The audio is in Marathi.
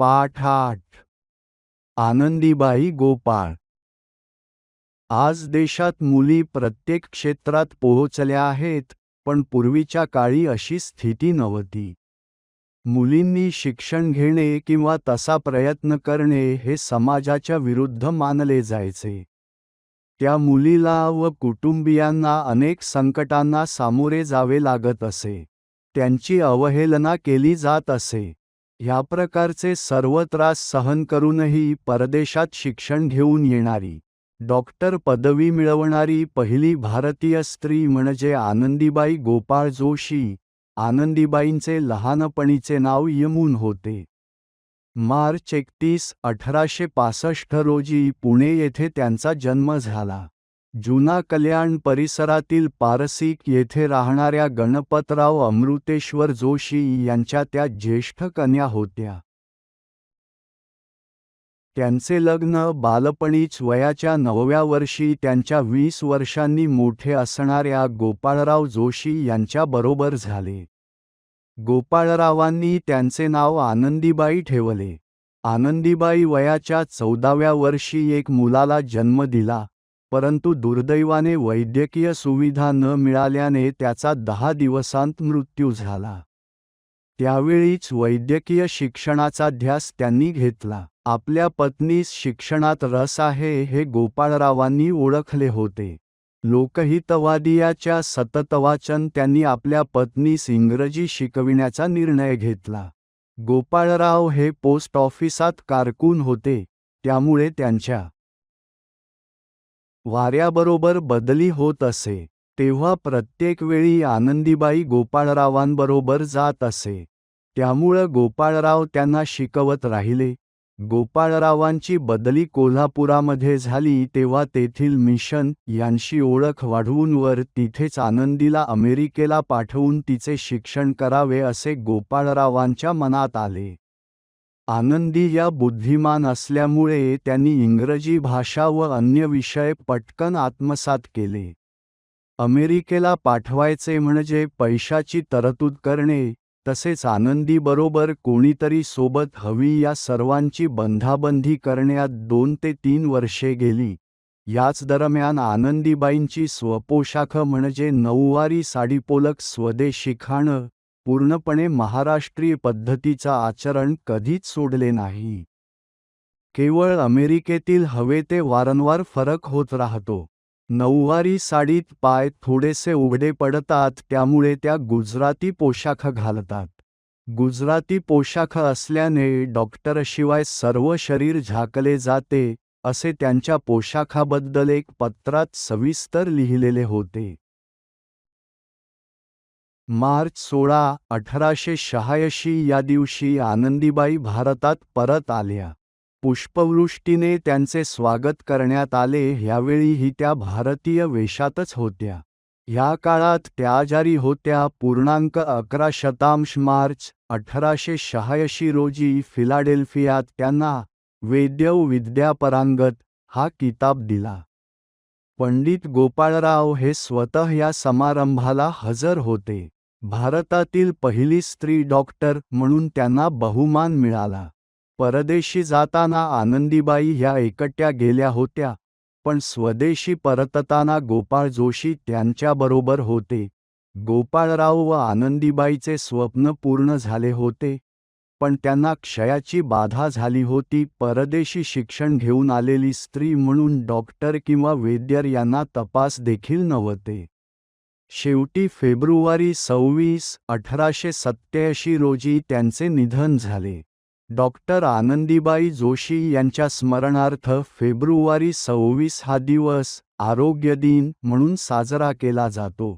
पाठ आठ आनंदीबाई गोपाळ. आज देशात मुली प्रत्येक क्षेत्रात पोहोचल्या आहेत पण पूर्वीच्या काळी अशी स्थिती नव्हती. मुलींनी शिक्षण घेणे किंवा तसा प्रयत्न करणे हे समाजाच्या विरुद्ध मानले जायचे. त्या मुलीला व कुटुंबियांना अनेक संकटांना सामोरे जावे लागत असे. त्यांची अवहेलना केली जात असे. ह्या प्रकारचे सर्व त्रास सहन करूनही परदेशात शिक्षण घेऊन येणारी डॉक्टर पदवी मिळवणारी पहिली भारतीय स्त्री म्हणजे आनंदीबाई गोपाळ जोशी आनंदीबाईंचे लहानपणीचे नाव यमून होते. मार्च एकतीस अठराशे पासष्ट रोजी पुणे येथे त्यांचा जन्म झाला. जुना कल्याण परिसरातील पारसिक येथे राहणाऱ्या गणपतराव अमृतेश्वर जोशी यांच्या त्या ज्येष्ठ कन्या होत्या. त्यांचे लग्न बालपणीच वयाच्या नवव्या वर्षी त्यांच्या वीस वर्षांनी मोठे असणाऱ्या गोपाळराव जोशी यांच्याबरोबर झाले. गोपाळरावांनी त्यांचे नाव आनंदीबाई ठेवले. आनंदीबाई वयाच्या चौदाव्या वर्षी एक मुलाला जन्म दिला. परंतु दुर्दैवाने वैद्यकीय सुविधा न मिळाल्याने त्याचा दहा दिवसांत मृत्यू झाला. त्यावेळीच वैद्यकीय शिक्षणाचा ध्यास त्यांनी घेतला. आपल्या पत्नीस शिक्षणात रस आहे हे गोपाळरावांनी ओळखले होते. लोकहितवादियाच्या सततवाचन त्यांनी आपल्या पत्नीस इंग्रजी शिकविण्याचा निर्णय घेतला. गोपाळराव हे पोस्ट ऑफिसात कारकून होते त्यामुळे त्यांच्या वाऱ्याबरोबर बदली होत असे तेव्हा प्रत्येक वेळी आनंदीबाई गोपाळरावांबरोबर जात असे. त्यामुळं गोपाळराव त्यांना शिकवत राहिले. गोपाळरावांची बदली कोल्हापुरामध्ये झाली तेव्हा तेथील मिशन यांशी ओळख वाढवून वर तिथेच आनंदीला अमेरिकेला पाठवून तिचे शिक्षण करावे असे गोपाळरावांच्या मनात आले. आनंदी या बुद्धिमान असल्यामुळे त्यांनी इंग्रजी भाषा व अन्य विषय पटकन आत्मसात केले. अमेरिकेला पाठवायचे म्हणजे पैशाची तरतूद करणे तसेच आनंदीबरोबर कोणीतरी सोबत हवी या सर्वांची बंधाबंधी करण्यात दोन ते तीन वर्षे गेली. याच दरम्यान आनंदीबाईंची स्वपोशाख म्हणजे नऊवारी साडीपोलक स्वदेशी खाणं पूर्णपणे महाराष्ट्रीय पद्धतीचा आचरण कधीच सोडले नाही. केवळ अमेरिकेतील हवे ते वारंवार फरक होत राहतो. नऊवारी साडीत पाय थोडेसे उघडे पडतात त्यामुळे त्या गुजराती पोशाख घालतात. गुजराती पोशाख असल्याने डॉक्टरशिवाय सर्व शरीर झाकले जाते असे त्यांच्या पोशाखाबद्दल एक पत्रात सविस्तर लिहिलेले होते. मार्च सोळा अठराशे शहाऐंशी या दिवशी आनंदीबाई भारतात परत आल्या. पुष्पवृष्टीने त्यांचे स्वागत करण्यात आले ह्यावेळीही त्या भारतीय वेशातच होत्या. ह्या काळात त्या आजारी होत्या पूर्णांक अकरा शतांश मार्च अठराशे शहाऐंशी रोजी फिलाडेल्फियात त्यांना वेद्यव विद्यापरांगत हा किताब दिला. पंडित गोपाळराव हे स्वतः या समारंभाला हजर होते. भारतातील पहिली स्त्री डॉक्टर म्हणून त्यांना बहुमान मिळाला. परदेशी जाताना आनंदीबाई ह्या एकट्या गेल्या होत्या पण स्वदेशी परतताना गोपाळ जोशी त्यांच्याबरोबर होते. गोपाळराव व आनंदीबाईचे स्वप्न पूर्ण झाले होते पण त्यांना क्षयाची बाधा झाली होती. परदेशी शिक्षण घेऊन आलेली स्त्री म्हणून डॉक्टर किंवा वैद्यर यांना तपास देखील नव्हते. शेवटी फेब्रुवारी सव्वीस अठराशे सत्त्याऐंशी रोजी त्यांचे निधन झाले. डॉक्टर आनंदीबाई जोशी यांच्या स्मरणार्थ फेब्रुवारी सव्वीस हा दिवस आरोग्य दिन म्हणून साजरा केला जातो.